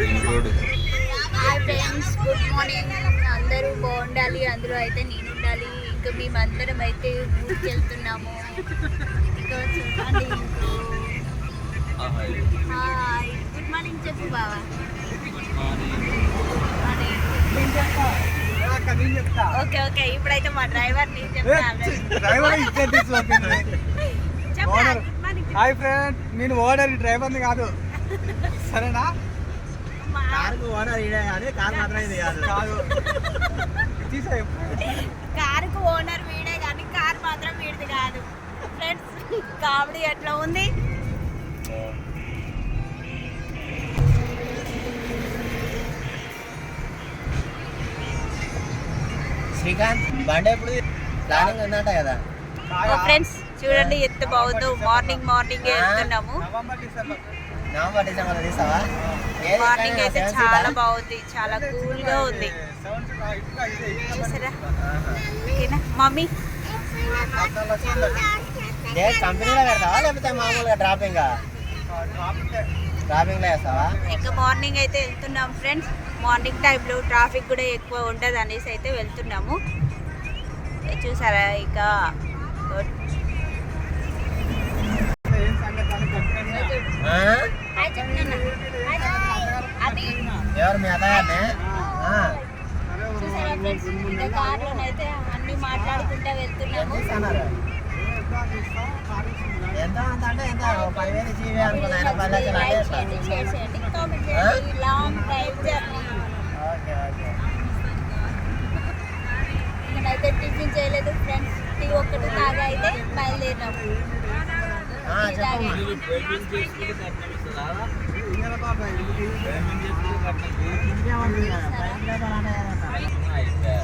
Hi friends good morning అందరూ బాగుండాలి అందరూ అయితే నేను ఉండాలి ఇంకా మేమందరం అయితే ఊరికి వెళ్తున్నాము ఇంకా చూడండి హాయ్ గుడ్ మార్నింగ్ చెప్పు బావా. Okay okay. ఇప్పుడైతే మా డ్రైవర్ నేను చెప్తాను హాయ్ ఫ్రెండ్ నేను ఓనర్ డ్రైవర్ని కాదు. సరేనా? కారుకు ఓనర్ ఈడే కానీ కారు మాత్రం ఇది కాదు. కాదు తీసే కారుకు ఓనర్ వీడే కానీ కార్ మాత్రం వీడిది కాదు. ఫ్రెండ్స్ కామెడీ ఎట్లా ఉంది? శ్రీకాంత్ బండి ఎప్పుడు ప్లానింగ్ ఉందంట కదా. ఫ్రెండ్స్ చూడండి ఎంత బాగుందో. మార్నింగ్ మార్నింగ్ వెళ్తున్నాము. మార్నింగ్ అయితే చాలా? బాగుంది చాలా కూల్గా ఉంది. చూసారా. ఓకేనా? మమ్మీ? కంపెనీలో పెడతావా లేకపోతే మామూలుగా డ్రాపింగ్ ట్రాఫిక్ డ్రాపింగ్లో వేస్తావా ఇంకా మార్నింగ్ అయితే వెళ్తున్నాం ఫ్రెండ్స్ మార్నింగ్ టైంలో ట్రాఫిక్ కూడా ఎక్కువ ఉండదు అనేసి అయితే వెళ్తున్నాము. చూసారా? ఇక ఎవరు మీ కార్లోనైతే అన్ని మాట్లాడుకుంటూ వెళ్తున్నాము. ఎంత అంత అంటే ఎంత? పదివేలు ఇచ్చి ఇవే అనుకున్నా ఆయన పది లక్షలు అంటే లైక్ ఎట్లా? చేయండి షేర్ చేయండి కామెంట్ చేయండి. Long drive journey. Okay okay. ఇక్కడైతే టిఫిన్ చేయలేదు ఫ్రెండ్స్. టీ ఒక్కటి తాగా అయితే బయలుదేరినాము.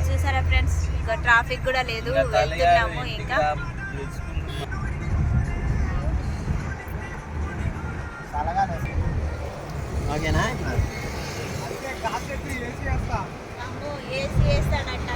చూసారా ఫ్రెండ్స్? ఇంకా ట్రాఫిక్ కూడా లేదు. వెళ్తున్నాము ఇంకా. ఓకేనా? ఏసీ వేస్తాడంట